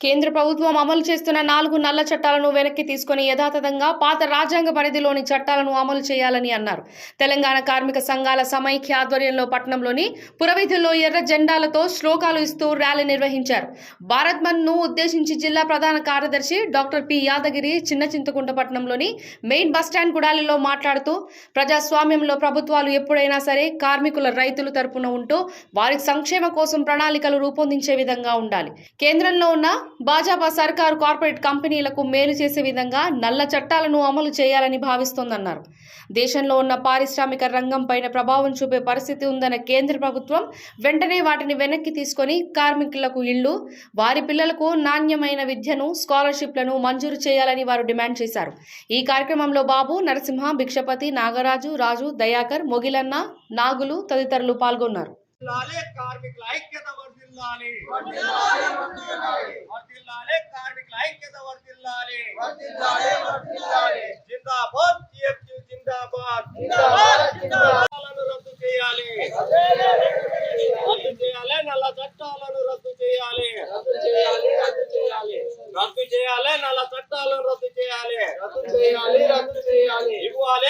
కేంద్ర ప్రభుత్వం అమలు చేస్తున్న నాలుగు నల్ల చట్టాలను వెనక్కి తీసుకుని యథాతథంగా పాత రాజ్యాంగ పరిధిలోని చట్టాలను అమలు చేయాలని అన్నారు. తెలంగాణ కార్మిక సంఘాల సమైక్య ఆధ్వర్యంలో పట్టణంలోని పురవీధుల్లో ఎర్ర జెండాలతో శ్లోకాలు ఇస్తూ ర్యాలీ నిర్వహించారు. భారత్ను ఉద్దేశించి జిల్లా ప్రధాన కార్యదర్శి డాక్టర్ పి యాదగిరి చిన్న చింతకుంట పట్టణంలోని మెయిన్ బస్టాండ్ గుడాలిలో మాట్లాడుతూ ప్రజాస్వామ్యంలో ప్రభుత్వాలు ఎప్పుడైనా సరే కార్మికుల రైతుల తరపున ఉంటూ వారి సంక్షేమ కోసం ప్రణాళికలు రూపొందించే విధంగా ఉండాలి. కేంద్రంలో ఉన్న భాజపా సర్కారు కార్పొరేట్ కంపెనీలకు మేలు చేసే విధంగా నల్ల చట్టాలను అమలు చేయాలని భావిస్తోందన్నారు. దేశంలో ఉన్న పారిశ్రామిక రంగం పైన ప్రభావం చూపే పరిస్థితి ఉందన్న కేంద్ర ప్రభుత్వం వెంటనే వాటిని వెనక్కి తీసుకొని కార్మికులకు ఇళ్ళు వారి పిల్లలకు నాణ్యమైన విద్యను స్కాలర్షిప్లను మంజూరు చేయాలని వారు డిమాండ్ చేశారు. ఈ కార్యక్రమంలో బాబు నరసింహ భిక్షపతి నాగరాజు రాజు దయాకర్ మొగిలన్న నాగులు తదితరులు పాల్గొన్నారు. వర్ధిల్లాలే కార్మికుల ఐక్యత వర్ధిల్లాలి వర్ధిల్లాలే కార్మికుల ఐక్యత వర్ధిల్లాలి జిందాబాద్ టిఎఫ్యు జిందాబాద్. చట్టాలను రద్దు చేయాలి. రద్దు చేయాలి నల్ల చట్టాలను రద్దు చేయాలి. రద్దు చేయాలి నల్ల చట్టాలను రద్దు చేయాలి. ఇవ్వాలి పీడి కార్మికులకు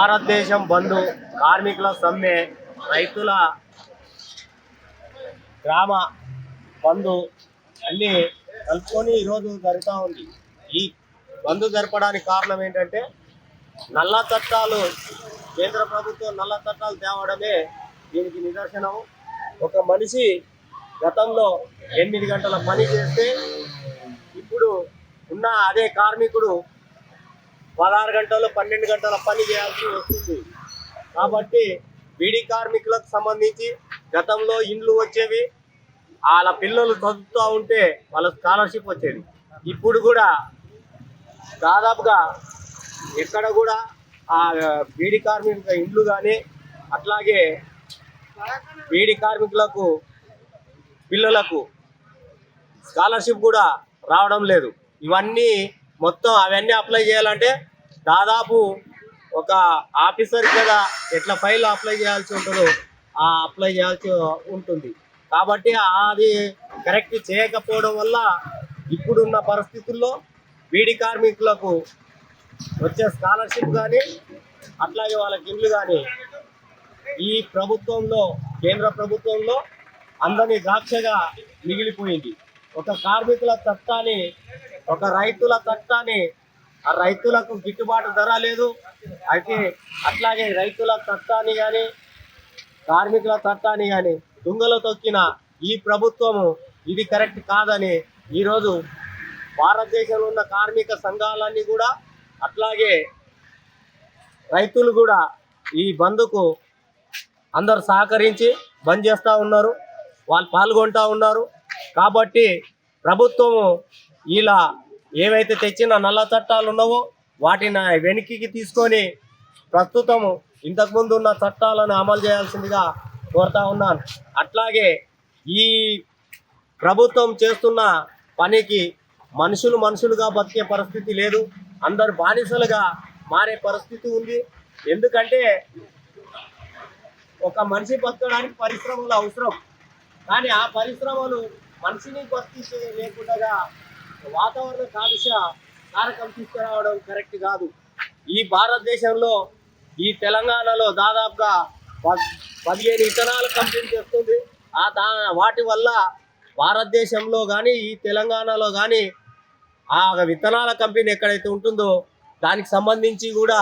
భారతదేశం బంధు కార్మికుల సమ్మె రైతుల గ్రామ బంధు అన్నీ కలుపుకొని ఈరోజు జరుగుతూ ఉంది. ఈ బంధు జరపడానికి కారణం ఏంటంటే నల్ల చట్టాలు కేంద్ర ప్రభుత్వం నల్ల చట్టాలు తేవడమే దీనికి నిదర్శనం. ఒక మనిషి గతంలో ఎనిమిది గంటల పని చేస్తే ఇప్పుడు ఉన్న అదే కార్మికుడు పదహారు గంటలు పన్నెండు గంటల పని చేయాల్సి వస్తుంది. కాబట్టి బీడీ కార్మికులకు సంబంధించి గతంలో ఇండ్లు వచ్చేవి వాళ్ళ పిల్లలు చదువుతూ ఉంటే వాళ్ళ స్కాలర్షిప్ వచ్చేది. ఇప్పుడు కూడా దాదాపుగా ఎక్కడ కూడా ఆ బీడీ కార్మికుల ఇండ్లు కానీ అట్లాగే బీడీ కార్మికులకు పిల్లలకు స్కాలర్షిప్ కూడా రావడం లేదు. ఇవన్నీ మొత్తం అవన్నీ అప్లై చేయాలంటే దాదాపు ఒక ఆఫీసర్ కదా ఎట్లా ఫైల్ అప్లై చేయాల్సి ఉంటుందో ఆ అప్లై చేయాల్సి ఉంటుంది. కాబట్టి అది కరెక్ట్ చేయకపోవడం వల్ల ఇప్పుడున్న పరిస్థితుల్లో బీడీ కార్మికులకు వచ్చే స్కాలర్షిప్ కానీ అట్లాగే వాళ్ళ ఇండ్లు కానీ ఈ ప్రభుత్వంలో కేంద్ర ప్రభుత్వంలో అందరినీ ద్రాక్షగా మిగిలిపోయింది. ఒక కార్మికుల చట్టాన్ని ఒక రైతుల చట్టాన్ని ఆ రైతులకు గిట్టుబాటు ధర లేదు. అయితే అట్లాగే రైతుల చట్టాన్ని కానీ కార్మికుల చట్టాన్ని కానీ దుంగలు తొక్కిన ఈ ప్రభుత్వము ఇది కరెక్ట్ కాదని ఈరోజు భారతదేశంలో ఉన్న కార్మిక సంఘాలన్నీ కూడా అట్లాగే రైతులు కూడా ఈ బంద్కు అందరు సహకరించి బంద్ చేస్తూ ఉన్నారు. వాళ్ళు పాల్గొంటూ ఉన్నారు. కాబట్టి ప్రభుత్వము ఇలా ఏవైతే తెచ్చిన నల్ల చట్టాలు ఉన్నావో వాటిని వెనక్కి తీసుకొని ప్రస్తుతము ఇంతకుముందు ఉన్న చట్టాలను అమలు చేయాల్సిందిగా కోరుతా ఉన్నాను. అట్లాగే ఈ ప్రభుత్వం చేస్తున్న పనికి మనుషులు మనుషులుగా బతికే పరిస్థితి లేదు. అందరు బానిసలుగా మారే పరిస్థితి ఉంది. ఎందుకంటే ఒక మనిషి బతకడానికి పరిశ్రమలు అవసరం. కానీ ఆ పరిశ్రమలు మనిషిని వర్తించే లేకుండా వాతావరణ కాలుష్య కారకం తీసుకురావడం కరెక్ట్ కాదు. ఈ భారతదేశంలో ఈ తెలంగాణలో దాదాపుగా పదిహేను ఇథనాల కంపెనీ చేస్తుంది. ఆ దా వాటి వల్ల భారతదేశంలో కానీ ఈ తెలంగాణలో కానీ ఆ విత్తనాల కంపెనీ ఎక్కడైతే ఉంటుందో దానికి సంబంధించి కూడా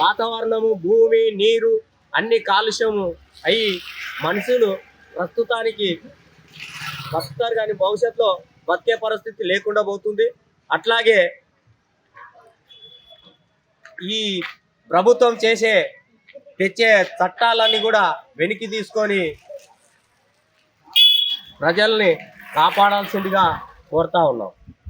వాతావరణము భూమి నీరు అన్ని కాలుష్యము అయి మనుషులు ప్రస్తుతానికి బతుకుతారు కానీ భవిష్యత్తులో బతికే పరిస్థితి లేకుండా పోతుంది. అట్లాగే ఈ ప్రభుత్వం చేసే తెచ్చే చట్టాలన్నీ కూడా వెనక్కి తీసుకొని ప్రజల్ని కాపాడాల్సిందిగా కోరుతా ఉన్నాం.